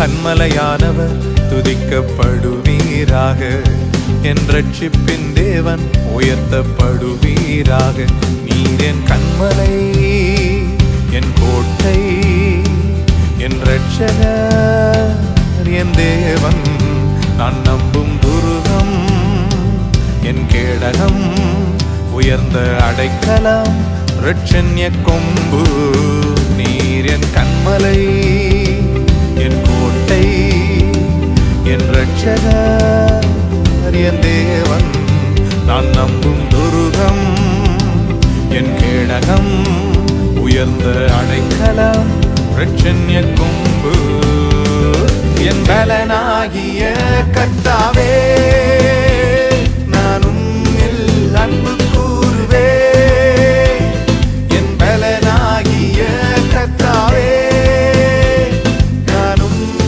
கண்மலையானவர் துதிக்கப்படுவீராக. என் ரட்சிப்பின் தேவன் உயர்த்தப்படுவீராக. நீர் என் கண்மலை என் கோட்டை என் ரட்சகர் என் தேவன். நான் நம்பும் துருகம் என் கேடகம் உயர்ந்த அடைக்கலம் ரட்சன்ய கொம்பு. நீர் என் கண்மலை கோட்டை என் ரட்சகர் என் தேவன் நான் நம்பும் துருகம். என் கேடகம் உயர்ந்த அடைக்கலம் பிரச்சன்ய கொம்பு. என் பலனாகிய கத்தாவே